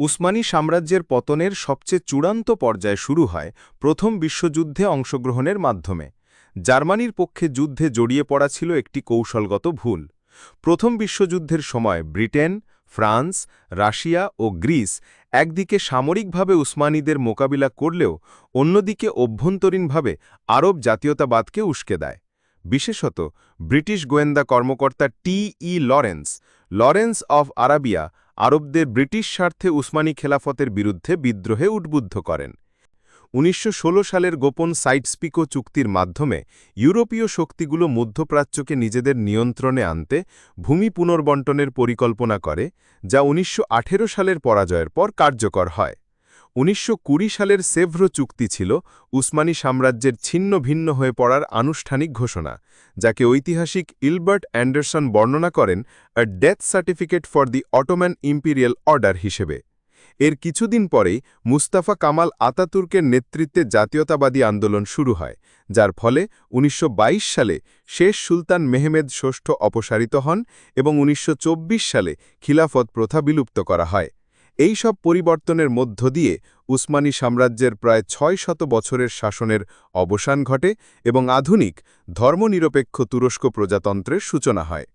উসমানী সাম্রাজ্যের পতনের সবচেয়ে চূড়ান্ত পর্যায় শুরু হয় প্রথম বিশ্বযুদ্ধে অংশগ্রহণের মাধ্যমে। জার্মানির পক্ষে যুদ্ধে জড়িয়ে পড়া ছিল একটি কৌশলগত ভুল। প্রথম বিশ্বযুদ্ধের সময় ব্রিটেন, ফ্রান্স, রাশিয়া ও গ্রিস একদিকে সামরিকভাবে উসমানীদের মোকাবিলা করলেও অন্যদিকে অভ্যন্তরীণভাবে আরব জাতীয়তাবাদকে উস্কে দেয়। বিশেষত ব্রিটিশ গোয়েন্দা কর্মকর্তা T E Lawrence Lawrence of Arabia আরবদের ব্রিটিশ স্বার্থে উসমানী খেলাফতের বিরুদ্ধে বিদ্রোহে উদ্বুদ্ধ করেন। উনিশশো ষোলো সালের গোপন সাইটস্পিকো চুক্তির মাধ্যমে ইউরোপীয় শক্তিগুলো মধ্যপ্রাচ্যকে নিজেদের নিয়ন্ত্রণে আনতে ভূমি পুনর্বন্টনের পরিকল্পনা করে, যা উনিশশো আঠেরো সালের পরাজয়ের পর কার্যকর হয়। ১৯২০ সালের সেভ্রো চুক্তি ছিল উসমানী সাম্রাজ্যের ছিন্ন ভিন্ন হয়ে পড়ার আনুষ্ঠানিক ঘোষণা, যাকে ঐতিহাসিক ইলবার্ট অ্যান্ডারসন বর্ণনা করেন a death certificate for the Ottoman imperial order হিসেবে। এর কিছুদিন পরেই মুস্তাফা কামাল আতাতুর্কের নেতৃত্বে জাতীয়তাবাদী আন্দোলন শুরু হয়, যার ফলে ১৯২২ সালে শেষ সুলতান মেহমেদ ষষ্ঠ অপসারিত হন এবং ১৯২৪ সালে খিলাফত প্রথা বিলুপ্ত করা হয়। এই সব পরিবর্তনের মধ্য দিয়ে উসমানী সাম্রাজ্যের প্রায় ছয় শত বছরের শাসনের অবসান ঘটে এবং আধুনিক ধর্মনিরপেক্ষ তুরস্ক প্রজাতন্ত্রের সূচনা হয়।